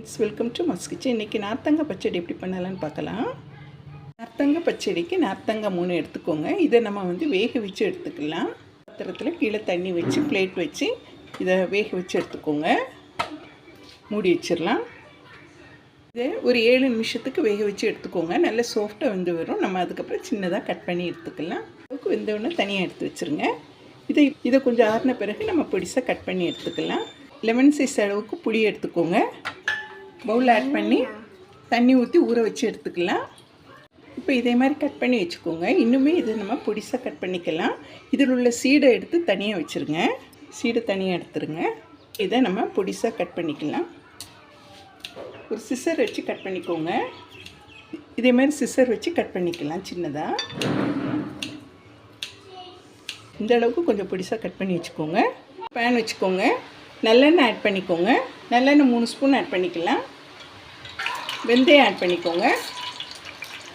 Friends welcome to Mas kitchen. இன்றைக்கி நார்த்தங்க பச்சடி எப்படி பண்ணலான்னு பார்க்கலாம். நார்த்தங்க பச்சடிக்கு நார்த்தங்க மூணு எடுத்துக்கோங்க. இதை நம்ம வந்து வேக வச்சு எடுத்துக்கலாம். பாத்திரத்தில் கீழே தண்ணி வச்சு பிளேட் வச்சு இதை வேக வச்சு எடுத்துக்கோங்க. மூடி வச்சிடலாம். இதை ஒரு ஏழு நிமிஷத்துக்கு வேக வச்சு எடுத்துக்கோங்க. நல்ல சாஃப்டாக வந்து வரும். நம்ம அதுக்கப்புறம் சின்னதாக கட் பண்ணி எடுத்துக்கலாம். அதுக்கு வெந்தவுடனே தனியாக எடுத்து வச்சுருங்க. இதை இதை கொஞ்சம் ஆறின பிறகு நம்ம பிடிசாக கட் பண்ணி எடுத்துக்கலாம். லெமன் சைஸ் அளவுக்கு புளி எடுத்துக்கோங்க. பவுல் ஆட் பண்ணி தண்ணி ஊற்றி ஊற வச்சு எடுத்துக்கலாம். இப்போ இதே மாதிரி கட் பண்ணி வச்சுக்கோங்க. இன்னுமே இதை நம்ம பொடிசாக கட் பண்ணிக்கலாம். இதில் உள்ள சீடை எடுத்து தனியாக வச்சுருங்க. சீடை தனியாக எடுத்துருங்க. இதை நம்ம பொடிசாக கட் பண்ணிக்கலாம். ஒரு சிசர் வச்சு கட் பண்ணிக்கோங்க. இதே மாதிரி சிசர் வச்சு கட் பண்ணிக்கலாம் சின்னதாக இந்த அளவுக்கு கொஞ்சம் பொடிசாக கட் பண்ணி வச்சுக்கோங்க. பேன் வச்சுக்கோங்க. நல்லெண்ணெய் ஆட் பண்ணிக்கோங்க. நல்லெண்ணெய் மூணு ஸ்பூன் ஆட் பண்ணிக்கலாம். வெந்தயம் ஆட் பண்ணிக்கோங்க.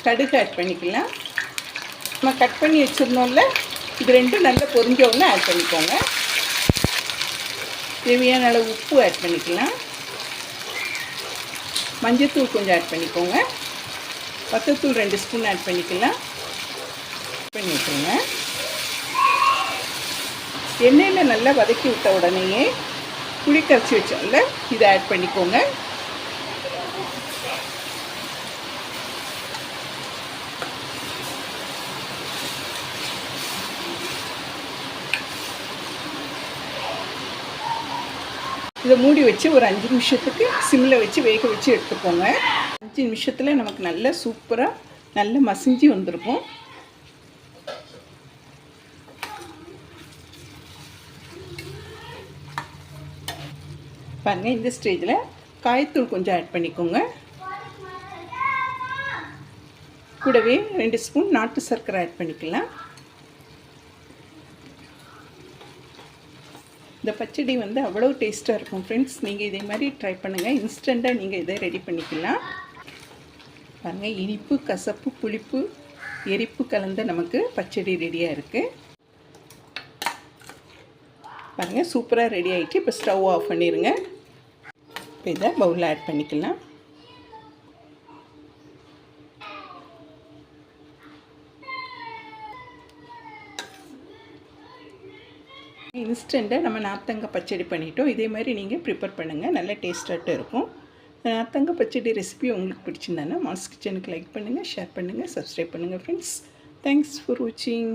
கடுகு ஆட் பண்ணிக்கலாம். நம்ம கட் பண்ணி வச்சிருந்தோம்ல இது ரெண்டும் நல்லா பொரிஞ்ச ஆட் பண்ணிக்கோங்க. தேவையான அளவு உப்பு ஆட் பண்ணிக்கலாம். மஞ்சத்தூள் கொஞ்சம் ஆட் பண்ணிக்கோங்க. வத்தத்தூள் ரெண்டு ஸ்பூன் ஆட் பண்ணிக்கலாம். பண்ணி விட்டுருங்க எண்ணெயில் நல்லா வதக்கி விட்ட உடனேயே புளி கரைச்சி வச்சோம்ல இதை ஆட் பண்ணிக்கோங்க. இதை மூடி வச்சு ஒரு அஞ்சு நிமிஷத்துக்கு சிம்மில் வச்சு வேக வச்சு எடுத்துக்கோங்க. அஞ்சு நிமிஷத்தில் நமக்கு நல்ல சூப்பராக நல்ல மசிஞ்சு வந்திருக்கும். பாருங்கள் இந்த ஸ்டேஜில் காயத்தூள் கொஞ்சம் ஆட் பண்ணிக்கோங்க. கூடவே ரெண்டு ஸ்பூன் நாட்டு சர்க்கரை ஆட் பண்ணிக்கலாம். இந்த பச்சடி வந்து அவ்வளோ டேஸ்ட்டாக இருக்கும் ஃப்ரெண்ட்ஸ் நீங்கள் இதே மாதிரி ட்ரை பண்ணுங்கள் இன்ஸ்டண்ட்டாக நீங்கள் இதை ரெடி பண்ணிக்கலாம். பாருங்கள் இனிப்பு கசப்பு புளிப்பு எரிப்பு கலந்த நமக்கு பச்சடி ரெடியாக இருக்குது பாருங்கள் சூப்பராக ரெடி ஆகிட்டு இப்போ ஸ்டவ் ஆஃப் பண்ணிடுங்க இப்போ இதை பவுலில் ஆட் பண்ணிக்கலாம். இன்ஸ்டண்ட்டாக நம்ம நார்த்தங்காய் பச்சடி பண்ணிட்டோம். இதே மாதிரி நீங்கள் ப்ரிப்பேர் பண்ணுங்கள் நல்ல டேஸ்ட்டாகட்டும் இருக்கும். நார்த்தங்காய் பச்சடி ரெசிபி உங்களுக்கு பிடிச்சிருந்தானா மாஸ் கிச்சனுக்கு லைக் பண்ணுங்கள் ஷேர் பண்ணுங்கள் சப்ஸ்கிரைப் பண்ணுங்கள் ஃப்ரெண்ட்ஸ் தேங்க்ஸ் ஃபார் வாட்சிங்